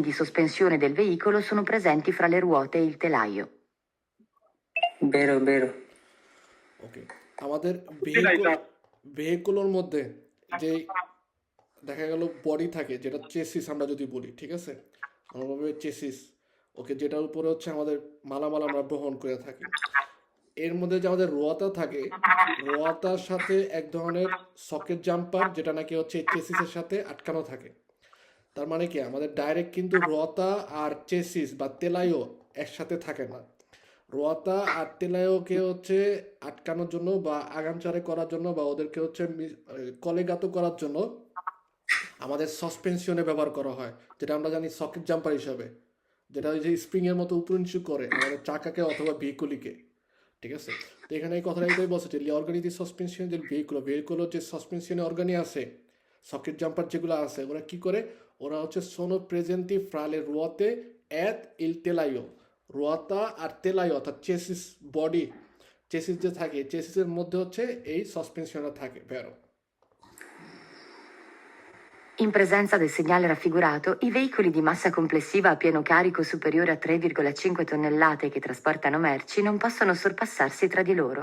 di sospensione del veicolo sono presenti fra le ruote e il telaio. vero, vero. ওকে আমাদের vehicle. ভেহিকলের মধ্যে যে দেখা গেল বডি থাকে যেটা চেসিস আমরা যদি বলি ঠিক আছে আমরা বলব চেসিস ওকে যেটার উপরে হচ্ছে আমাদের মালামাল আমরা বহন করে থাকি এর মধ্যে যে আমাদের রোয়াতা থাকে রোয়াতার সাথে এক ধরনের সকেট জাম্পার যেটা নাকি হচ্ছে চেসিসের সাথে আটকানো থাকে তার মানে কি? আমাদের ডাইরেক্ট কিন্তু রোয়াতা আর চেসিস বা তেলাইও একসাথে থাকে না। রোয়াতা আর তেলাইওকে হচ্ছে আটকানোর জন্য বা আগামচারে করার জন্য বা ওদেরকে হচ্ছে কলেগাত করার জন্য আমাদের সাসপেনশনে ব্যবহার করা হয়, যেটা আমরা জানি সকেট জাম্পার হিসাবে। যেটা ওই যে স্প্রিং এর মতো উপর নিচু করে আমাদের চাকাকে অথবা ভেহিকুলিকে ঠিক আছে? তো এখানে এই কথাটা এটাই বলছে যে অর্গানি সাসপেনশন যে ভেহিকুল ভেহিকুলের যে সাসপেনশনে অর্গানি আছে সকেট জাম্পার যেগুলো আছে ওরা কি করে ওরা হচ্ছে সোনো প্রেজেন্টি ফ্রালে রোয়াতে এত ইল তেলাইও রোয়াতা আর তেলাইও অর্থাৎ চেসিস বডি চেসিস যে থাকে চেসিসের মধ্যে হচ্ছে এই সাসপেনশনটা থাকে ভেরো In presenza del segnale raffigurato, i veicoli di massa complessiva a pieno carico superiore a 3,5 tonnellate che trasportano merci non possono sorpassarsi tra di loro.